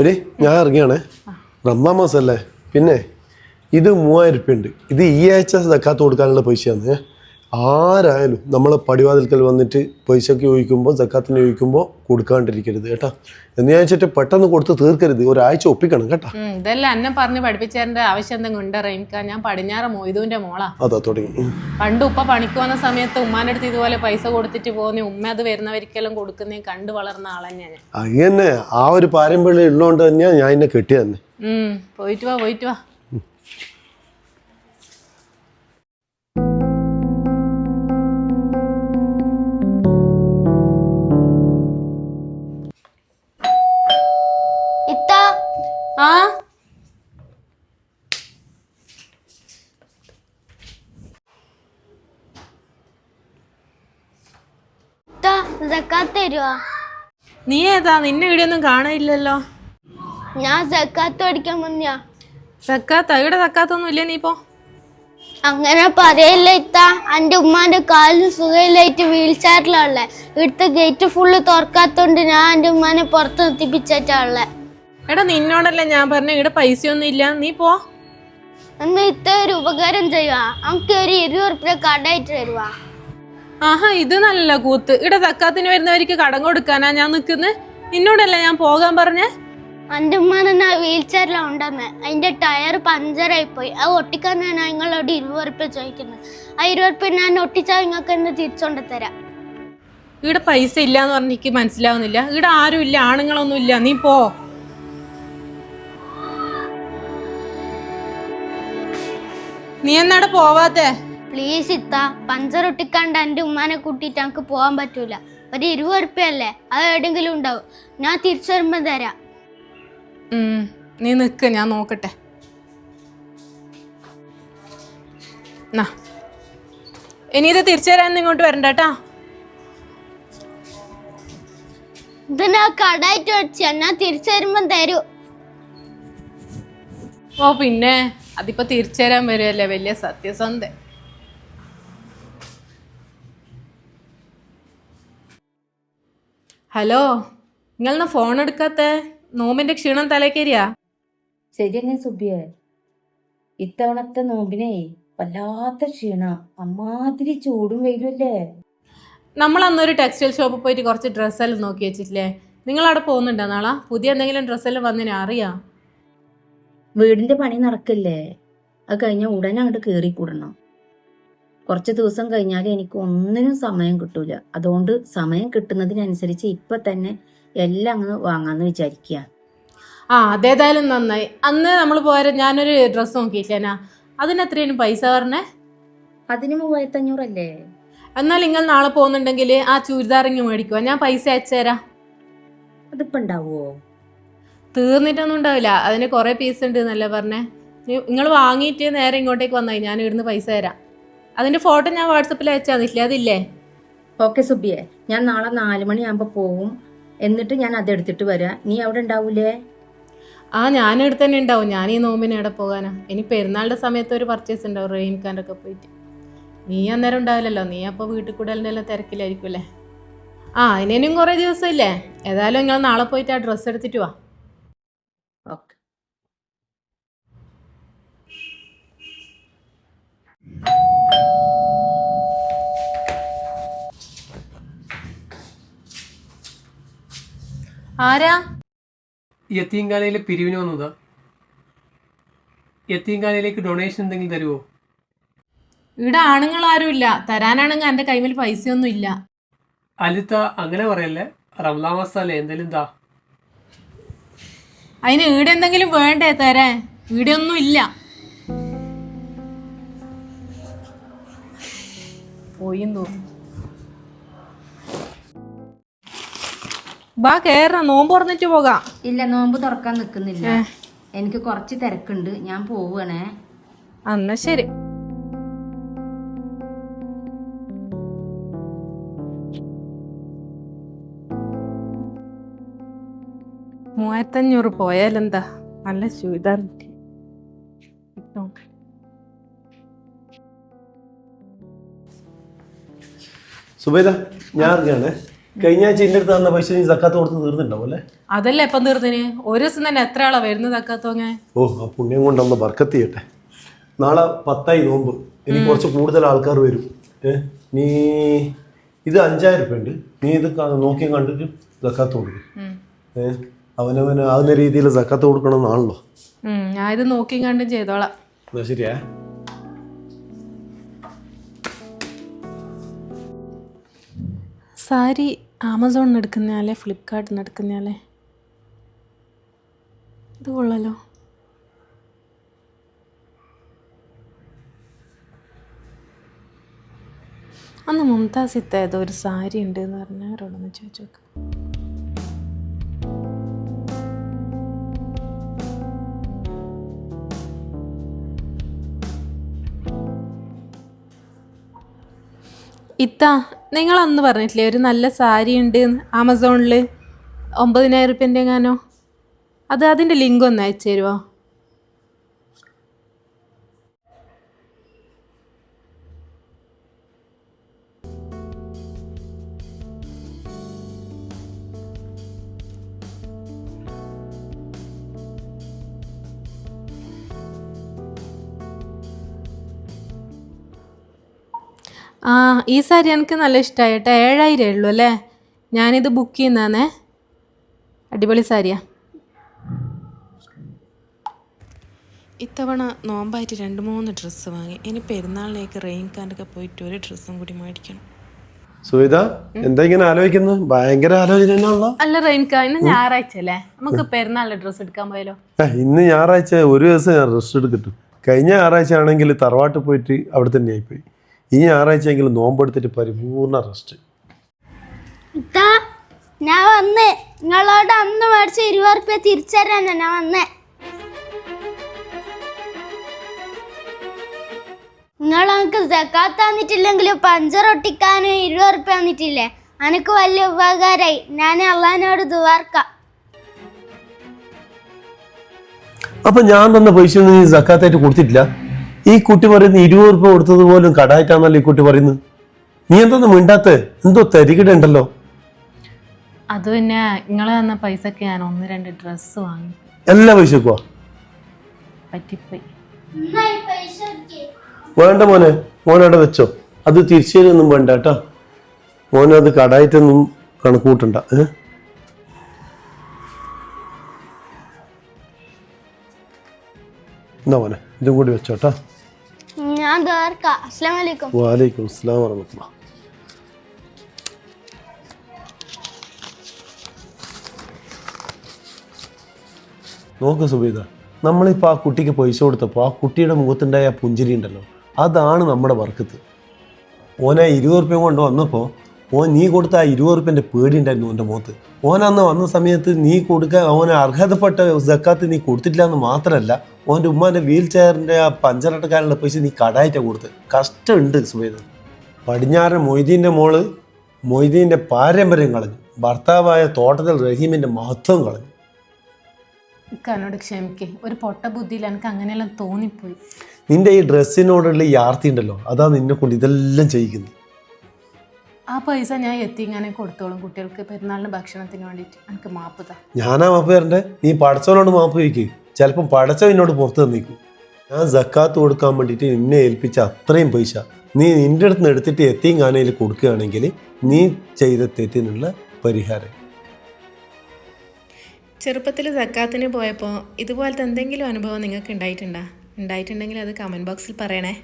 എടി ഞാൻ ഇറങ്ങിയാണേ. മാസം മാസമല്ലേ പിന്നെ ഇത് മൂവായിരം ഉറുപ്പ്യ ഉണ്ട്. ഇത് ഈ ആഴ്ച സക്കാത്ത് കൊടുക്കാനുള്ള പൈസയാണ്. ആരായാലും നമ്മളെ പടിവാതിൽക്കൽ വന്നിട്ട് പൈസയ്ക്ക് ചോദിക്കുമ്പോൾ സക്കാത്തിന് ചോദിക്കുമ്പോൾ കൊടുക്കാണ്ടിരിക്കരുത് കേട്ടാ. എന്ന് ചോദിച്ചിട്ട് വെച്ചിട്ട് പെട്ടെന്ന് കൊടുത്ത് തീർക്കരുത്. ഒരാഴ്ച ഒപ്പിക്കണം കേട്ടാ. ഇതെല്ലാം എന്നെ പറഞ്ഞ് പഠിപ്പിച്ചതിന്റെ ആവശ്യം എന്തെങ്കിലും ഉണ്ട് റെയിൻക? ഞാൻ പടിഞ്ഞാറ് മൊയ്തുവിന്റെ മോളാ. അതാ തുടങ്ങി. പണ്ട് ഉപ്പ പണിക്ക് വന്ന സമയത്ത് ഉമ്മാന്റെ അടുത്ത് ഇതുപോലെ പൈസ കൊടുത്തിട്ട് പോകുന്ന ഉമ്മ അത് വരുന്നവർക്കെല്ലാം കൊടുക്കുന്ന കണ്ടു വളർന്ന ആളെന്നെ അങ്ങനെ ആ ഒരു പാരമ്പര്യം ഉള്ളതുകൊണ്ട് തന്നെയാ ഞാൻ എന്നെ കെട്ടിയ തന്നെ. പോയിട്ട് വാ പോയിട്ട് വാ. ആ? ഇത്ത സക്കാത്ത് തരുവാ നീ ഏതാ? നിന്നെ ഇവിടെ ഒന്നും കാണില്ലല്ലോ ഞാൻ സക്കാത്ത് പഠിക്കാൻ വന്നാ സക്കാത്ത് ഇവിടെ സക്കാത്തൊന്നും ഇല്ലേ നീ ഇപ്പോ? അങ്ങനെ പറയല്ല ഇത്ത. എന്റെ ഉമ്മാന്റെ കാലിന് സുഖമില്ലായിട്ട് വീൽ ചെയറിലുള്ള ഇവിടുത്തെ ഗേറ്റ് ഫുള്ള് തുറക്കാത്തോണ്ട് ഞാൻ എന്റെ ഉമ്മാനെ പുറത്ത് നിർത്തിപ്പിച്ചിട്ടുള്ള എടാ നിന്നോടല്ലേ ഞാൻ പറഞ്ഞു ഇവിടെ പൈസയൊന്നും ഇല്ല. നീ പോ. എന്നാ ഇത്ത ഒരു ഉപകാരം ചെയ്യുക നമുക്ക് ഒരു ഇരുപത് ഉറുപ്പ്യ കടമായിട്ട് തരുവാ. ആഹാ ഇത് നല്ല കൂത്ത്. ഇവിടെ തക്കാത്തിന് വരുന്നവർക്ക് കടം കൊടുക്കാനാ ഞാൻ നിക്കുന്നത് നിന്നോടല്ലേ ഞാൻ പോകാൻ പറഞ്ഞേ? എന്റെ ഉമ്മാനെ ഞാൻ വീൽ ചെയറിലാണ് ഉണ്ടെന്ന് അതിന്റെ ടയർ പഞ്ചറായി പോയി അത് ഒട്ടിക്കാൻ ഞാൻ നിങ്ങളോട് ഇരുപത് ഉറുപ്പ്യ ചോദിക്കുന്നത് ആ ഇരുപത് ഉറുപ്പ്യ ഞാൻ ഒട്ടിച്ചാൽ നിങ്ങൾക്ക് എന്നെ തിരിച്ചുകൊണ്ട് തരാം ഇവിടെ പൈസ ഇല്ല എന്ന് പറഞ്ഞ് എനിക്ക് മനസ്സിലാവുന്നില്ല. ഇവിടെ ആരും ഇല്ല ആണുങ്ങളൊന്നും ഇല്ല നീ പോ. നീ എന്നാടെ പോവാത്തേ? പ്ലീസ് ഇത്ത പഞ്ചർ ഒട്ടിക്കാണ്ട് എന്റെ ഉമ്മാനെ കൂട്ടിയിട്ട് ഞങ്ങൾക്ക് പോകാൻ പറ്റൂല. ഒരു ഇരുപത് ഉറുപ്പ്യല്ലേ? അത് എവിടെങ്കിലും ഉണ്ടാവും. ഞാൻ തിരിച്ചു വരുമ്പോൾ തരാം. നീ നിക്ക് ഞാൻ നോക്കട്ടെ. നാ. ഇനി ഇത് തിരിച്ചു തരാൻ ഇങ്ങോട്ട് വരണ്ട കേട്ടാ. ഇത് ഞാൻ കടായിട്ട് വെച്ചാ ഞാൻ തിരിച്ചു വരുമ്പോ തരൂ. ഓ പിന്നെ? അതിപ്പോ തിരിച്ചു തരാൻ വരുമല്ലേ വലിയ സത്യസന്ധ ഹലോ നിങ്ങളെന്നാ ഫോൺ എടുക്കാത്ത? നോമ്പിന്റെ ക്ഷീണം തലേക്കേരിയാ ശരിയെന്നെ സുബിയെ. ഇത്തവണത്തെ നോമ്പിനെ വല്ലാത്ത ക്ഷീണ. അമ്മാതിരി ചൂടും വെയിലല്ലേ നമ്മൾ അന്നൊരു ടെക്സ്റ്റൈൽ ഷോപ്പിൽ പോയിട്ട് കുറച്ച് ഡ്രസ്സെല്ലാം നോക്കി വെച്ചിട്ടില്ലേ? നിങ്ങൾ അവിടെ പോകുന്നുണ്ടോ നാളെ? പുതിയ എന്തെങ്കിലും ഡ്രസ്സെല്ലാം വന്നിനെ അറിയാം. വീടിന്റെ പണി നടക്കില്ലേ? അത് കഴിഞ്ഞാൽ ഉടനെ അങ്ങോട്ട് കേറി കൂടണം. കുറച്ച് ദിവസം കഴിഞ്ഞാൽ എനിക്ക് ഒന്നിനും സമയം കിട്ടൂല. അതുകൊണ്ട് സമയം കിട്ടുന്നതിനനുസരിച്ച് ഇപ്പൊ തന്നെ എല്ലാം അങ്ങ് വാങ്ങാന്ന് വിചാരിക്കുക ആ അതേതായാലും നന്നായി. അന്ന് നമ്മൾ പോയത് ഞാനൊരു ഡ്രസ്സ് നോക്കിയില്ലേനാ അതിന് എത്രയാണ് പൈസ പറഞ്ഞേ? അതിന് മൂവായിരത്തി അഞ്ഞൂറല്ലേ എന്നാൽ നിങ്ങൾ നാളെ പോകുന്നുണ്ടെങ്കിൽ ആ ചുരിദാർ ഇങ്ങ് മേടിക്കുക ഞാൻ പൈസ അയച്ചുതരാം. അതിപ്പോ ഉണ്ടാവുമോ തീർന്നിട്ടൊന്നും ഉണ്ടാവില്ല. അതിന് കുറേ പീസ് ഉണ്ട് എന്നല്ലേ പറഞ്ഞേ? നിങ്ങൾ വാങ്ങിയിട്ട് നേരെ ഇങ്ങോട്ടേക്ക് വന്നായി ഞാൻ ഇവിടുന്ന് പൈസ തരാം. അതിന്റെ ഫോട്ടോ ഞാൻ വാട്സപ്പിൽ അയച്ചാൽ മതില്ലേ അതില്ലേ? ഓക്കെ സുബിയെ ഞാൻ നാളെ നാല് മണിയാകുമ്പോ പോവും. എന്നിട്ട് ഞാൻ അത് എടുത്തിട്ട് വരാം. നീ അവിടെ ഉണ്ടാവൂലേ? ആ ഞാൻ ഇവിടെ തന്നെ ഉണ്ടാവും. ഞാൻ ഈ നോമ്പിന് എവിടെ പോകാനാ? ഇനി പെരുന്നാളുടെ സമയത്ത് ഒരു പർച്ചേസ് ഉണ്ടാവും. റെയിൻകാന്റെ ഒക്കെ പോയിട്ട്. നീ അന്നേരം ഉണ്ടാവില്ലല്ലോ. നീ അപ്പോൾ വീട്ടിൽ കൂടെ എല്ലാം തിരക്കിലായിരിക്കും അല്ലേ? ആ അതിനും കുറേ ദിവസം ഇല്ലേ ഏതായാലും നിങ്ങൾ നാളെ പോയിട്ട് ആ ഡ്രസ്സ് എടുത്തിട്ട് വാ. ഓക്കെ ആരാ? യത്തീങ്കാനയിലെ പിരിവിന് വന്നതാ. യത്തീങ്കാനയിലേക്ക് ഡൊണേഷൻ എന്തെങ്കിലും തരുമോ ഇവിടെ ആണുങ്ങൾ ആരും ഇല്ല തരാനാണെങ്കിൽ എന്റെ കൈമിൽ പൈസയൊന്നും ഇല്ല അലിത്ത അങ്ങനെ പറയല്ലേ? റംലാ എന്തെങ്കിലും താ അതിന് ഈടെ എന്തെങ്കിലും വേണ്ടേ തരാൻ? ഈടൊന്നും ഒന്നും ഇല്ല. പോയി തോന്നുന്നു ബാ കേറ നോമ്പ് തുറന്നിട്ട് പോകാം. ഇല്ല നോമ്പ് തുറക്കാൻ നിക്കുന്നില്ല. എനിക്ക് കുറച്ച് തിരക്കുണ്ട്. ഞാൻ പോവുകയാണേ. എന്നാ ശരി. മൂവായിരത്തഞ്ഞൂറ് പോയാലെന്താ? നല്ല ചുരിദാർ സുബൈദ ഞാൻ അറിഞ്ഞാണ് കഴിഞ്ഞ ആഴ്ച എന്റെ അടുത്ത് തന്ന പൈസ നീ സക്കാത്ത് കൊടുത്ത് തീർന്നിട്ടുണ്ടാവും അല്ലേ? അതല്ലേ ഇപ്പം തീർന്നിന്? ഒരു ദിവസം തന്നെ എത്ര ആളാ വരുന്നത് തക്കാത്തോങ്ങ ഓ ആ പുണ്യം കൊണ്ടൊന്ന് ബർക്കത്ത് ചെയ്യട്ടെ. നാളെ പത്തായി നോമ്പ്. ഇനി കുറച്ച് കൂടുതൽ ആൾക്കാർ വരും. ഏ നീ ഇത് അഞ്ചായിരം രൂപ ഉണ്ട്. നീ ഇത് നോക്കിയും നോക്കി കണ്ടിട്ട് സക്കാത്ത് കൊടുക്കും. ഏ അവനവന് ആകുന്ന രീതിയിൽ സക്കത്ത് കൊടുക്കണമെന്നാണല്ലോ ഞാൻ ഇത് നോക്കി കണ്ടും ചെയ്തോളാം. എന്നാ ശരിയാ. സാരി ആമസോണിൽ എടുക്കുന്നാലേ എടുക്കുന്നയാളെ ഫ്ലിപ്കാർട്ടിൽ നിന്ന് എടുക്കുന്നയാളെ? ഇത് കൊള്ളാലോ. അന്ന് മുംതാസിത്ത ഏതോ ഒരു സാരി ഉണ്ട് എന്ന് പറഞ്ഞാൽ അവരോടൊന്ന് ചോദിച്ചു നോക്ക്. ഇത്ത നിങ്ങൾ അന്ന് പറഞ്ഞിട്ടില്ലേ ഒരു നല്ല സാരി ഉണ്ട് ആമസോണിൽ ഒമ്പതിനായിരം റുപ്യന്റെ എങ്ങാനോ? അത് അതിന്റെ ലിങ്ക് ഒന്ന് അയച്ചു തരുമോ ആ ഈ സാരി എനിക്ക് നല്ല ഇഷ്ടമായി കേട്ടോ ഏഴായിരം ഉള്ളൂ അല്ലേ? ഞാനിത് ബുക്ക് ചെയ്യുന്നതാണേ. അടിപൊളി സാരിയാ. ഇത്തവണ നോമ്പായിട്ട് രണ്ട് മൂന്ന് ഡ്രസ്സ് വാങ്ങി. ഇനി പെരുന്നാളിലേക്ക് റെയിൻ കാൻഡൊക്കെ പോയിട്ട് ഒരു ഡ്രസ്സും കൂടി മേടിക്കണം. സുവിത എന്താ ഇങ്ങനെ ആലോചിക്കുന്നത് ഭയങ്കര ആലോചന അല്ല ഇന്ന് ഞായറാഴ്ച അല്ലേ? നമുക്ക് പെരുന്നാളിലെ ഡ്രസ്സ് എടുക്കാൻ പോയാലോ? ഇന്ന് ഞായറാഴ്ച ഒരു ദിവസം ഞാൻ റെസ്റ്റ് എടുക്കട്ടു കഴിഞ്ഞ ഞായറാഴ്ച ആണെങ്കിൽ തറവാട്ട് പോയിട്ട് അവിടെ തന്നെ ആയിപ്പോയി ഈ ഞായറാഴ്ച എങ്കിലും നോമ്പെടുത്തിട്ട് പരിപൂർണ റെസ്റ്റ് ഞാൻ വന്ന്. നിങ്ങളോട് അന്ന് മേടിച്ച ഇരുപത് റുപ്യ തിരിച്ചു തരാനാ ഞാൻ വന്നേ. നിങ്ങൾ എനിക്ക് ജക്കാത്ത് തന്നിട്ടില്ലെങ്കിലും പഞ്ചർ ഒട്ടിക്കാൻ ഇരുപത് റുപ്യ തന്നിട്ടില്ലേ? എനിക്ക് വലിയ ഉപകാരമായി ഞാൻ അള്ളഹാനോട് ദുവാർക്കാം അപ്പൊ ഞാൻ തന്ന പൈസ നീ സക്കാത്തായിട്ട് കൊടുത്തിട്ടില്ല? ഈ കുട്ടി പറയുന്ന ഇരുപത് രൂപ കൊടുത്തത് പോലും കടായിട്ടാണല്ലോ ഈ കുട്ടി പറയുന്നത്? നീ എന്തോന്ന് മിണ്ടാത്ത? എന്തോ തരികിടുണ്ടല്ലോ അത് പിന്നെ നിങ്ങൾ തന്ന പൈസക്ക് ഞാൻ ഒന്ന് രണ്ട് ഡ്രസ്സ് വാങ്ങി. എല്ലാ പൈസക്കുവാ പറ്റിപ്പോയി. വേണ്ട മോനെ മോനവിടെ വെച്ചോ. അത് തിരിച്ചൊന്നും വേണ്ട കേട്ടോ. മോനത് അത് കടായിട്ടൊന്നും കണക്കൂട്ടണ്ട ഏ? എന്നാ മോനെ ഇതും കൂടി വെച്ചോട്ടാ. ഞാൻ വലൈക്കും അസ്സലാം വറഹമത്തുള്ള. നോക്ക് സുബീദ നമ്മളിപ്പോൾ ആ കുട്ടിക്ക് പൈസ കൊടുത്തപ്പോൾ ആ കുട്ടിയുടെ മുഖത്തുണ്ടായ ആ പുഞ്ചിരി ഉണ്ടല്ലോ അതാണ് നമ്മുടെ വർക്കത്ത്. ഓനെ ഇരുപത് റുപ്യ കൊണ്ട് വന്നപ്പോൾ ഓൻ നീ കൊടുത്ത ആ ഇരുപത് റുപ്യന്റെ പേടി ഉണ്ടായിരുന്നു എന്റെ മുഖത്ത്. ഓൻ അന്ന് വന്ന സമയത്ത് നീ കൊടുക്കാൻ ഓനെ അർഹതപ്പെട്ട ജക്കാത്ത് നീ കൊടുത്തിട്ടില്ല എന്ന് മാത്രമല്ല ഓന്റെ ഉമ്മാന്റെ വീൽ ചെയറിന്റെ ആ പഞ്ചറെടുക്കാനുള്ള പൈസ നീ കടായിട്ടാണ് കൊടുത്ത്. കഷ്ടമുണ്ട് സുബൈദ. പടിഞ്ഞാറൻ മൊയ്തീന്റെ മോൾ മൊയ്തീന്റെ പാരമ്പര്യം കളഞ്ഞു. ഭർത്താവായ തോട്ടത്തിൽ റഹീമിന്റെ മഹത്വം കളഞ്ഞു. എന്നോട് ക്ഷമിക്കേ. ഒരു പൊട്ട ബുദ്ധിയിൽ എനിക്ക് അങ്ങനെയെല്ലാം തോന്നിപ്പോയി. നിന്റെ ഈ ഡ്രസ്സിനോടുള്ള ഈ ആർത്തി ഉണ്ടല്ലോ അതാ നിന്നെ കൊണ്ട് ഇതെല്ലാം ചെയ്യിക്കുന്നത് ആ പൈസ ഞാൻ എത്തിങ്ങനെ കൊടുത്തോളും കുട്ടികൾക്ക്. പെരുന്നാളിന് ഭക്ഷണത്തിന് വേണ്ടിയിട്ട്. എനിക്ക് മാപ്പ് താ. ഞാനാ മാപ്പ് തരണ്ടേ? നീ പഠിച്ചോളോണ്ട് മാപ്പ് ചോദിക്ക്. ചിലപ്പം എന്നോട് പുറത്ത് തന്നിക്കും ഞാൻ സക്കാത്ത് കൊടുക്കാൻ വേണ്ടിയിട്ട് നിന്നെ ഏൽപ്പിച്ച അത്രയും പൈസ നീ നിന്റെ അടുത്ത് നിന്ന് എടുത്തിട്ട് എത്തിയും കാനയിൽ കൊടുക്കുകയാണെങ്കിൽ നീ ചെയ്ത തെറ്റിനുള്ള പരിഹാരം. ചെറുപ്പത്തിൽ സക്കാത്തിന് പോയപ്പോൾ ഇതുപോലത്തെ എന്തെങ്കിലും അനുഭവം നിങ്ങൾക്ക് ഉണ്ടായിട്ടുണ്ടോ? ഉണ്ടായിട്ടുണ്ടെങ്കിൽ അത് കമന്റ് ബോക്സിൽ പറയണേ.